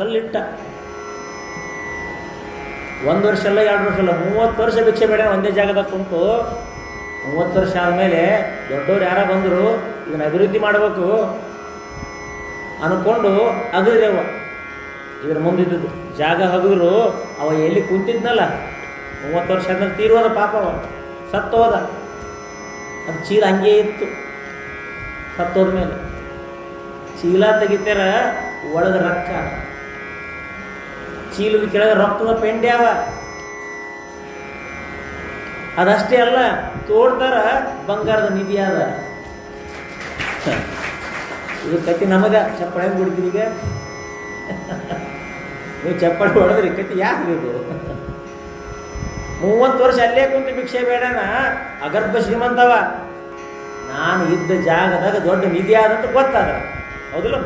ಕಲ್ಲಿಟ್ಟ. ಒಂದು ವರ್ಷ ಅಲ್ಲ, ಎರಡು ವರ್ಷ ಅಲ್ಲ, ಮೂವತ್ತು ವರ್ಷ ಭಿಕ್ಷೆ ಬೇಡ, ಒಂದೇ ಜಾಗದಾಗ ಕುಂತು ಮೂವತ್ತು ವರ್ಷ ಆದಮೇಲೆ ದೊಡ್ಡವ್ರು ಯಾರ ಬಂದರು ಇದನ್ನ ಅಭಿವೃದ್ಧಿ ಮಾಡಬೇಕು ಅನ್ಕೊಂಡು ಅಗದ್ರವ ಇದ್ರ ಮುಂದಿದ್ದು ಜಾಗ ಹಗದ್ರು, ಅವ ಎಲ್ಲಿ ಕುಂತಿದ್ನಲ್ಲ, ಮೂವತ್ತು ವರ್ಷ ಆದ್ಮೇಲೆ ತೀರ್ವಾದ ಪಾಪ ಅವ, ಸತ್ತೋದ. ಅದು ಚೀಲ ಹಂಗೆ ಇತ್ತು ಸತ್ತೋದ ಮೇಲೆ ಚೀಲ ತೆಗಿತಾರ ಒಳಗೆ ರೊಕ್ಕ. ಚೀಲದ ಕೆಳಗೆ ರಕ್ತದ ಪೆಂಡ್ಯಾವ ಅದಷ್ಟೇ ಅಲ್ಲ ತೋಡ್ತಾರ ಬಂಗಾರದ ನಿಧಿ ಅದ. ಇದು ಕತ್ತಿ ನಮಗ, ಚಪ್ಪಳ ಹೆಂಗೆ ಬಿಡ್ತೀರಿ ಈಗ? ನೀವು ಚಪ್ಪಳ ಹೊಡೆದ್ರಿ ಕತ್ತಿ ಯಾಕೆ ಬೇಕು? ಮೂವತ್ತು ವರ್ಷ ಅಲ್ಲೇ ಕುಂತು ಭಿಕ್ಷೆ ಬೇಡನ, ಅಗರ್ಭ ಶ್ರೀಮಂತವ. ನಾನು ಇದ್ದ ಜಾಗದಾಗ ದೊಡ್ಡ ನಿಧಿ ಆದಂತ ಗೊತ್ತಾದ. ಹೌದಿಲ್ಲ?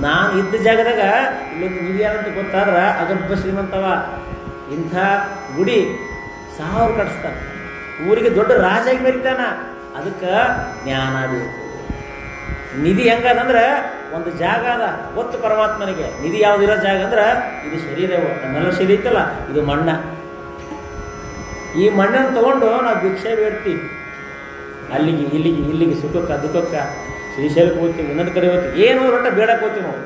ನಾನು ಇದ್ದ ಜಾಗದಾಗ, ಇಲ್ಲೊಂದು ಅಂತ ಗೊತ್ತಾದ್ರೆ ಅಗರ್ಭ ಶ್ರೀಮಂತವ. ಇಂಥ ಗುಡಿ ಸಾವಿರ ಕಟ್ಟಿಸ್ತಾನೆ ಊರಿಗೆ ದೊಡ್ಡ ರಾಜಾಗಿ ಮೆರಿತಾನ ಅದಕ್ಕೆ ಜ್ಞಾನ ಬೇಕು. ನಿಧಿ ಹೆಂಗದಂದ್ರೆ, ಒಂದು ಜಾಗ ಅದ, ಗೊತ್ತು ಪರಮಾತ್ಮನಿಗೆ. ನಿಧಿ ಯಾವುದಿರೋ ಜಾಗ ಅಂದ್ರೆ, ಇದು ಶರೀರ ನನ್ನೆಲ್ಲ ಶರೀರ ಇತ್ತಲ್ಲ ಇದು ಮಣ್ಣ. ಈ ಮಣ್ಣನ್ನು ತಗೊಂಡು ನಾವು ಭಿಕ್ಷೆ ಬೇಡ್ತೀವಿ. ಅಲ್ಲಿಗೆ, ಇಲ್ಲಿಗೆ ಇಲ್ಲಿಗೆ ಸುಖಕ್ಕ, ದುಃಖಕ್ಕ. ಶ್ರೀಶೈಲಕ್ಕೆ ಹೋಗ್ತೀವಿ ಇನ್ನೊಂದು ಕಡೆ ಹೋಗ್ತೀವಿ ಏನು ರೊಟ್ಟ ಬೇಡಕ್ಕೆ ಹೋಗ್ತೀವಿ ನಾವು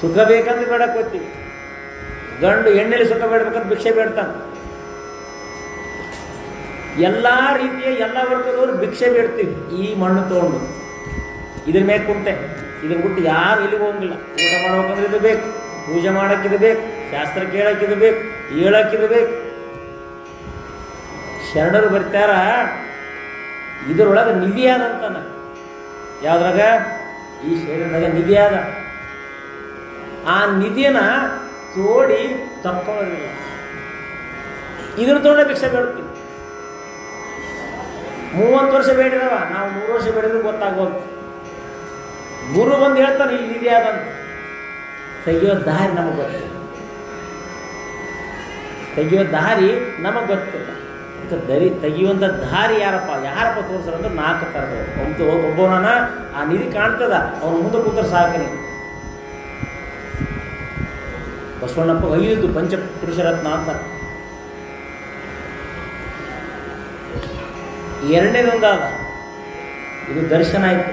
ಸುಖ ಬೇಕಂತ ಬೇಡಕ್ಕೆ ಹೋಗ್ತೀವಿ ಗಂಡು ಎಣ್ಣೆಲಿ ಸುಖ ಬೇಡಬೇಕಂತ ಭಿಕ್ಷೆ ಬೇಡ್ತಾನೆ. ಎಲ್ಲ ರೀತಿಯ ಎಲ್ಲ ವರ್ಗದವರು ಭಿಕ್ಷೆ ಬೇಡ್ತೀವಿ. ಈ ಮಣ್ಣು ತಗೊಂಡು. ಇದ್ರ ಮೇಲೆ ಕುಂಟೆ. ಇದನ್ನ ಬಿಟ್ಟು ಯಾರು ಇಲ್ಲಿಗೆ ಹೋಗಂಗಿಲ್ಲ. ಊಟ ಮಾಡ್ಬೇಕಂದ್ರೆ ಇದು ಬೇಕು. ಪೂಜೆ ಮಾಡೋಕ್ಕಿದು ಬೇಕು. ಶಾಸ್ತ್ರ ಕೇಳೋಕ್ಕಿದು ಬೇಕು. ಹೇಳೋಕ್ಕಿದು ಬೇಕು. ಶರಣರು ಬರ್ತಾರ? ಇದರೊಳಗೆ ನಿಧಿಯಾದ ಆದಂತಾನ ಯಾವ್ದ್ರಾಗ? ಈ ಶರೀರದಾಗ ನಿಧಿಯಾದ. ಆ ನಿಧಿಯನ್ನ ತೋಡಿ ತಪ್ಪೋದಿಲ್ಲ ಇದ್ರ ತೋಡ ಭಿಕ್ಷೆ ಬೇಡ್ತೀವಿ ಮೂವತ್ತು ವರ್ಷ ಬೇಡಿದವ, ನಾವು ಮೂರು ವರ್ಷ ಬೇಡಿದ್ರೆ ಗೊತ್ತಾಗೋದು. ಗುರು ಬಂದು ಹೇಳ್ತಾನೆ, ಇಲ್ಲಿ ನಿಧಿ ಆದಂತ ತೆಗಿಯೋ ದಾರಿ ನಮಗೆ ಗೊತ್ತಿಲ್ಲ. ತೆಗಿಯೋ ದಾರಿ ನಮಗೆ ಗೊತ್ತಿಲ್ಲ. ಅದಕ್ಕೆ ದರಿ ತೆಗಿಯುವಂಥ ದಾರಿ ಯಾರಪ್ಪ? ಯಾರಪ್ಪ ತೋರಿಸ್ರು ಅಂದ್ರೆ ನಾಲ್ಕು ಥರದವ್ರು. ಒಬ್ಬ ಒಬ್ಬವನ ಆ ನಿಧಿ ಕಾಣ್ತದ, ಅವ್ನ ಮುಂದೆ ಕೂತ್ರ ಸಾಕನೆ. ಬಸವಣ್ಣಪ್ಪ ಐದು ಪಂಚ ಪುರುಷರತ್ನ ಅಂತ. ಎರಡನೇದೊಂದಾದ, ಇದು ದರ್ಶನ ಆಯ್ತು.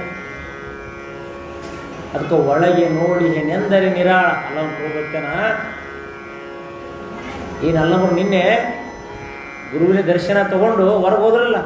ಅದಕ್ಕೆ ಒಳಗೆ ನೋಡಿ ನೆಂದರೆ ನಿರಾಳ. ಅಲ್ಲ ಹೋಗ್ಬೇಕನ ಈ ನಿನ್ನೆ ಗುರುವಿನ ದರ್ಶನ ತಗೊಂಡು ಹೊರಗೆ ಹೋದ್ರಲ್ಲ.